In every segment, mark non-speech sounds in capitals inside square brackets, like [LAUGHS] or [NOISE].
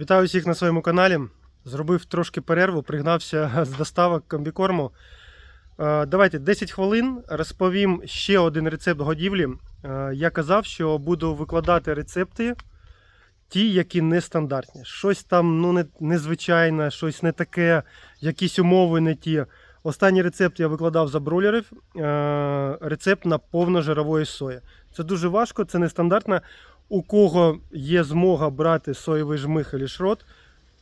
Вітаю всіх на своєму каналі. Зробив трошки перерву, пригнався [LAUGHS] з доставок комбікорму. Е, Давайте 10 хвилин розповім ще один рецепт годівлі. Е, Я казав, що буду викладати рецепти, ті, які нестандартні. Щось там ну, не, незвичайне, щось не таке, якісь умови не ті. Останній рецепт я викладав за бройлерів. е, Рецепт на повножирової сої. Це дуже важко, це нестандартно. У кого є змога брати соєвий жмих і шрот,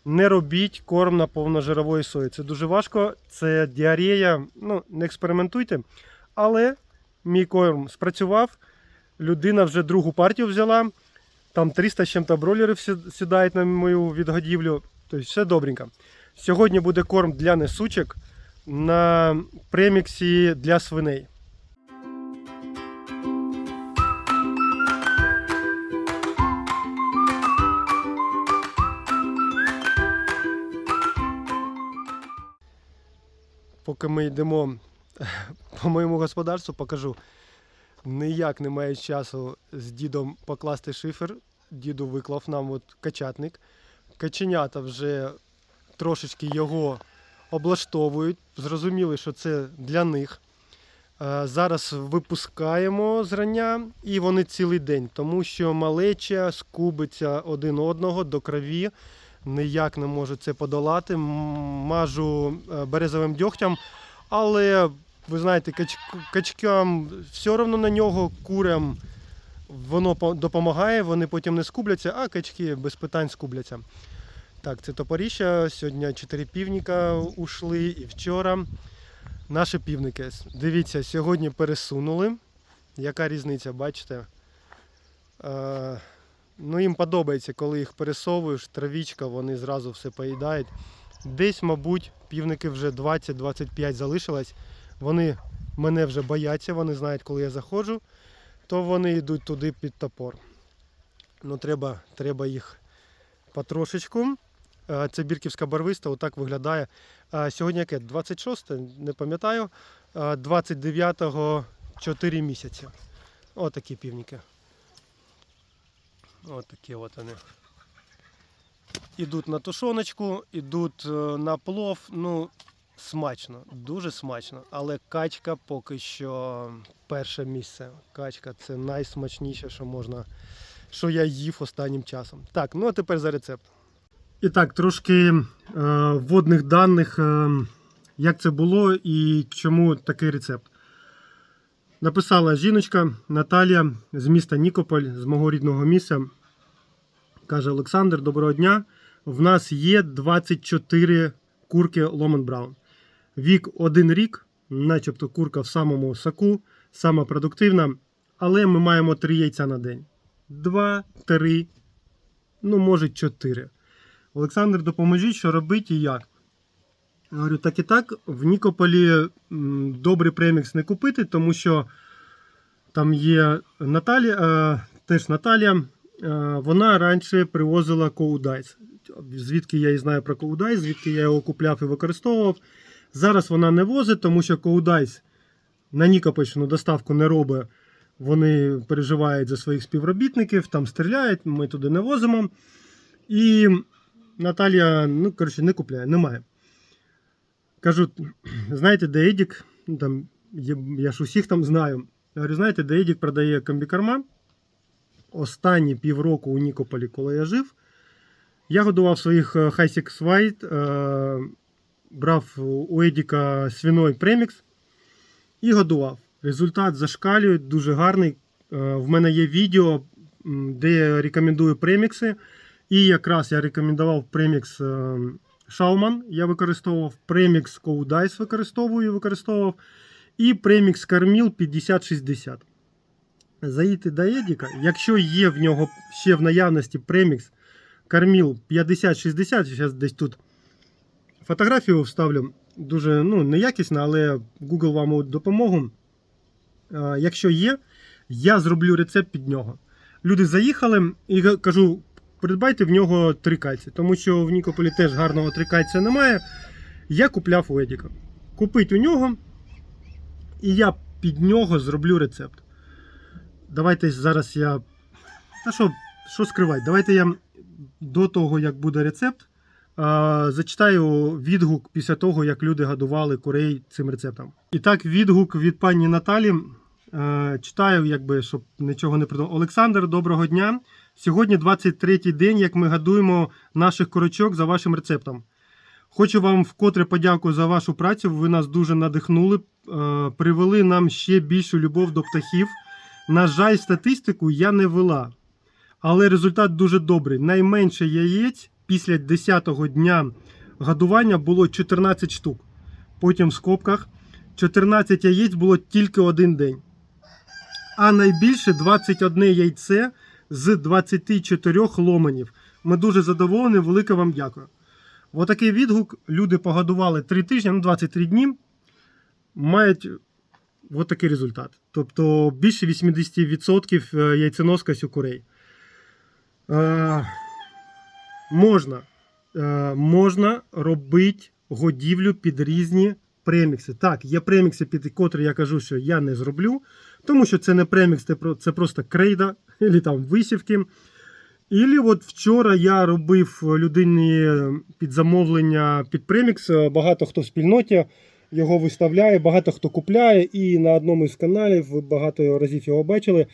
не робіть корм на повножирової сої. Це дуже важко, це діарея. Ну, не експериментуйте. Але мій корм спрацював. Людина вже другу партію взяла. Там 300 з чим-то бройлерів сідають на мою відгодівлю. Тобто все добренько. Сьогодні буде корм для несучок на преміксі для свиней. Поки ми йдемо [LAUGHS] по моєму господарству, покажу. Ніяк немає часу з дідом покласти шифер. Діду виклав нам от качатник. Каченята вже трошечки його облаштовують. Зрозуміли, що це для них. Е, Зараз випускаємо зрання і вони цілий день, тому що малеча скубиться один одного до крові. Ніяк не можу це подолати. Мажу е, березовим дьогтям, але ви знаєте, кач, качкам все одно на нього, курям воно допомагає, вони потім не скубляться, а качки без питань скубляться. Так, це топоріща. Сьогодні чотири півніка ушли і вчора. Наші півники. Дивіться, сьогодні пересунули. Яка різниця, бачите? Ну, їм подобається, коли їх пересовуєш, травічка, вони зразу все поїдають. Десь, мабуть, півники вже 20-25 залишилось. Вони мене вже бояться, вони знають, коли я заходжу, то вони йдуть туди під топор. Ну, треба, треба їх потрошечку. Це бірківська барвиста, отак виглядає. Сьогодні яке? 26, не пам'ятаю. А 29-го 4 місяці. Отакі півніки. Отакі от вони. Ідуть на тушоночку, ідуть е, на плов. Ну, смачно, дуже смачно. Але качка поки що перше місце. Качка це найсмачніше, що можна, що я їв останнім часом. Так, ну а тепер за рецепт. І так, трошки е, вводних даних, е, як це було і чому такий рецепт. Написала жіночка Наталія з міста Нікополь, з мого рідного місця. Каже Олександр, доброго дня. В нас є 24 курки Ломан Браун. Вік один рік, начебто курка в самому соку, сама продуктивна, але ми маємо 3 яйця на день. 2, 3, ну, може 4. Олександр, допоможіть, що робити і як. Я говорю, так і так, в Нікополі добрий премікс не купити, тому що там є Наталія, е, теж Наталія, е, вона раніше привозила коудайс. Звідки я і знаю про коудайс, звідки я його купляв і використовував. Зараз вона не возить, тому що коудайс на Нікопольщину доставку не робить. Вони переживають за своїх співробітників, там стріляють, ми туди не возимо. І Наталія, ну, коротше, не купляє, немає. Кажу, знаєте, де Едік, ну, там, я ж усіх там знаю. Я говорю, знаєте, де Едік продає комбікорма. Останні півроку у Нікополі, коли я жив, я годував своїх е, Хайсікс White, е, брав у Едіка свиной премікс і годував. Результат зашкалює, дуже гарний. Е, в мене є відео, де я рекомендую премікси. І якраз я рекомендував премікс е, Шауман. Я використовував премікс Коудайс використовую, використовував. І премікс Карміл 5060. Заїдьте до Едіка. Якщо є в нього ще в наявності премікс Карміл 5060, зараз десь тут фотографію вставлю. Дуже ну, неякісна, але Google вам у допомогу. Якщо є, я зроблю рецепт під нього. Люди заїхали і кажу, придбайте в нього три кальці, тому що в Нікополі теж гарного трикальця немає. Я купляв у Едіка. Купить у нього, і я під нього зроблю рецепт. Давайте зараз я. Та що, що скривати? Давайте я до того, як буде рецепт, зачитаю відгук після того, як люди годували курей цим рецептом. І так, відгук від пані Наталі. Читаю, якби, щоб нічого не придумав. Олександр, доброго дня. Сьогодні 23-й день, як ми годуємо наших курочок за вашим рецептом. Хочу вам вкотре подякую за вашу працю. Ви нас дуже надихнули, е, привели нам ще більшу любов до птахів. На жаль, статистику я не вела, але результат дуже добрий. Найменше яєць після 10-го дня годування було 14 штук. Потім в скобках 14 яєць було тільки один день. А найбільше 21 яйце з 24 ломанів. Ми дуже задоволені, велике вам дякую. Отакий відгук. Люди погодували 3 тижні, ну 23 дні. Мають отакий результат. Тобто більше 80% яйценоскость у курей. Е, можна, е, можна робити годівлю під різні премікси. Так, є премікси, під котрі я кажу, що я не зроблю, тому що це не премікс, це просто крейда, [LAUGHS] або там висівки. Ілі от вчора я робив людині під замовлення під премікс. Багато хто в спільноті його виставляє, багато хто купляє, і на одному із каналів ви багато разів його бачили.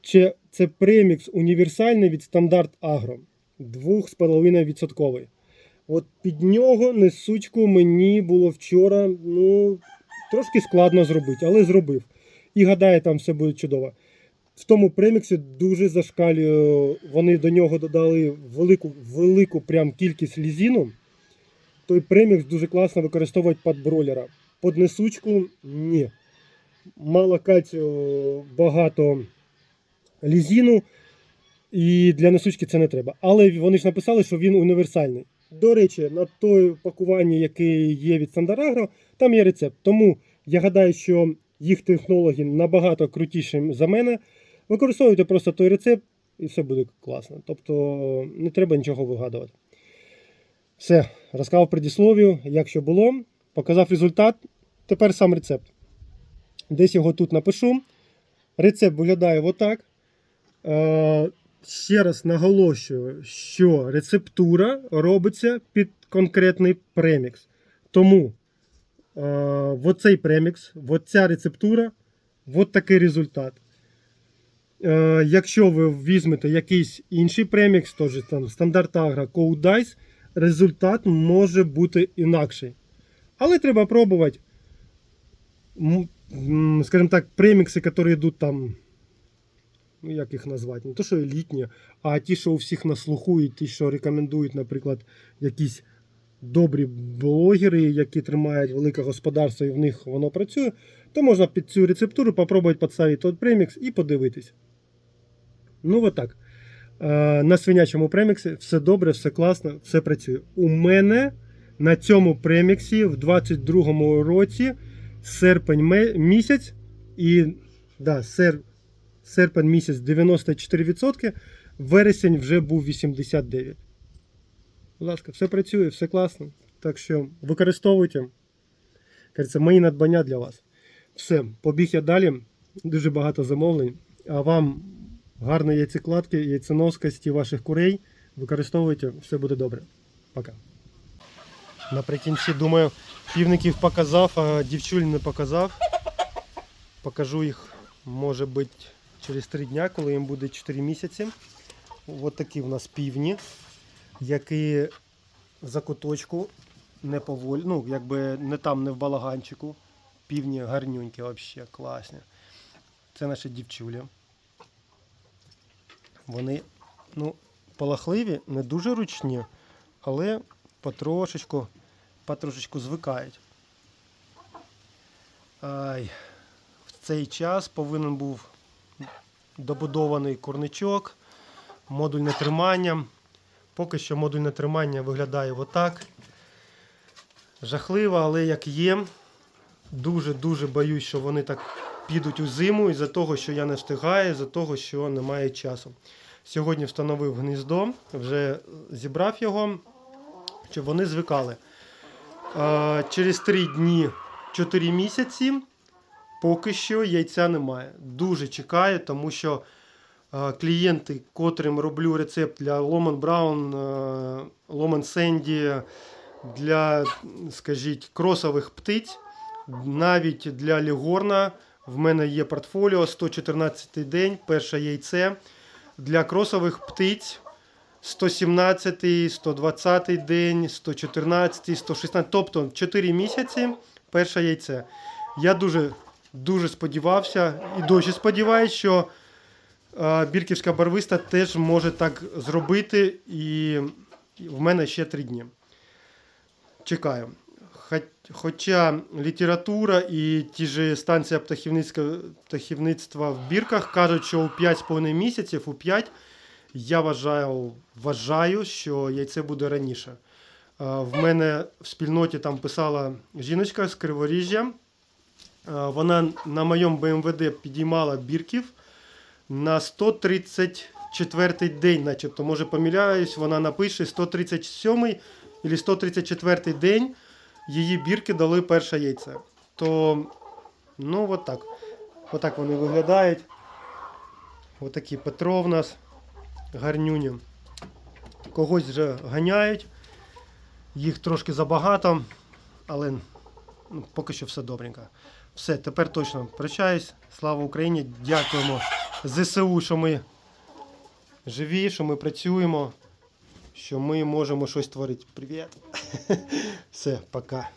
Чи це премікс універсальний від стандарт Агро 2,5%. От під нього несучку мені було вчора ну, трошки складно зробити, але зробив. І гадаю, там все буде чудово. В тому преміксі дуже зашкалює. Вони до нього додали велику, велику прям кількість лізіну. Той премікс дуже класно використовують під бройлера. Під несучку ні. Мало кальцію, багато лізіну. І для несучки це не треба. Але вони ж написали, що він універсальний. До речі, на той пакуванні, яке є від Сандарагро, там є рецепт. Тому я гадаю, що їх технологи набагато крутіші за мене. Використовуйте просто той рецепт і все буде класно. Тобто не треба нічого вигадувати. Все, розказав предісловію, як що було, показав результат. Тепер сам рецепт. Десь його тут напишу. Рецепт виглядає отак. Е, ще раз наголошую, що рецептура робиться під конкретний премікс. Тому в цей премікс, в ця рецептура, от такий результат. Е, якщо ви візьмете якийсь інший премікс, теж там стандарт Агро, Code Dice, результат може бути інакший. Але треба пробувати, скажімо так, премікси, які йдуть там ну як їх назвати, не то, що елітні, а ті, що у всіх на слуху, і ті, що рекомендують, наприклад, якісь добрі блогери, які тримають велике господарство і в них воно працює, то можна під цю рецептуру попробувати підставити той премікс і подивитись. Ну, от так. Е, На свинячому преміксі все добре, все класно, все працює. У мене на цьому преміксі в 22-му році серпень місяць і да, сер, серпень місяць 94%, вересень вже був 89%. Будь ласка, все працює, все класно. Так що використовуйте. Кажеться, мої надбання для вас. Все, побіг я далі. Дуже багато замовлень. А вам гарної яйцекладки, яйценоскості ваших курей. Використовуйте, все буде добре. Пока. Наприкінці, думаю, півників показав, а дівчуль не показав. Покажу їх, може бути, через 3 дня, коли їм буде 4 місяці. Ось такі в нас півні, які за куточку не поволі, ну, якби не там, не в балаганчику. Півні гарнюнькі взагалі, класні. Це наші дівчулі. Вони, ну, полахливі, не дуже ручні, але потрошечку, потрошечку звикають. Ай, в цей час повинен був добудований курничок, модульне тримання. Поки що модульне тримання виглядає отак. Жахливо, але як є. Дуже-дуже боюсь, що вони так підуть у зиму із-за того, що я не встигаю, із-за того, що немає часу. Сьогодні встановив гніздо, вже зібрав його, щоб вони звикали. Через 3 дні 4 місяці поки що яйця немає. Дуже чекаю, тому що клієнти, котрим роблю рецепт для Ломан Браун, Ломан Сенді, для, скажіть, кросових птиць, навіть для Лігорна. В мене є портфоліо 114 день, перше яйце. Для кросових птиць 117, 120 день, 114, 116, тобто 4 місяці перше яйце. Я дуже, дуже сподівався і досі сподіваюся, що бірківська барвиста теж може так зробити, і в мене ще 3 дні. Чекаю. Хоча література і ті ж станція птахівництва в бірках кажуть, що у 5,5 місяців, у 5 я вважаю, вважаю, що яйце буде раніше. В мене в спільноті там писала жіночка з Криворіжжя. Вона на моєму БМВД підіймала бірків на 134 день, начебто, може помиляюсь, вона напише 137 або 134 день її бірки дали перше яйце. То, ну, от так. Отак вони виглядають. Отакі Петро в нас гарнюні. Когось вже ганяють. Їх трошки забагато, але ну, поки що все добренько. Все, тепер точно прощаюсь. Слава Україні! Дякуємо ЗСУ, що ми живі, що ми працюємо, що ми можемо щось творити. Привіт! [LAUGHS] Все, пока.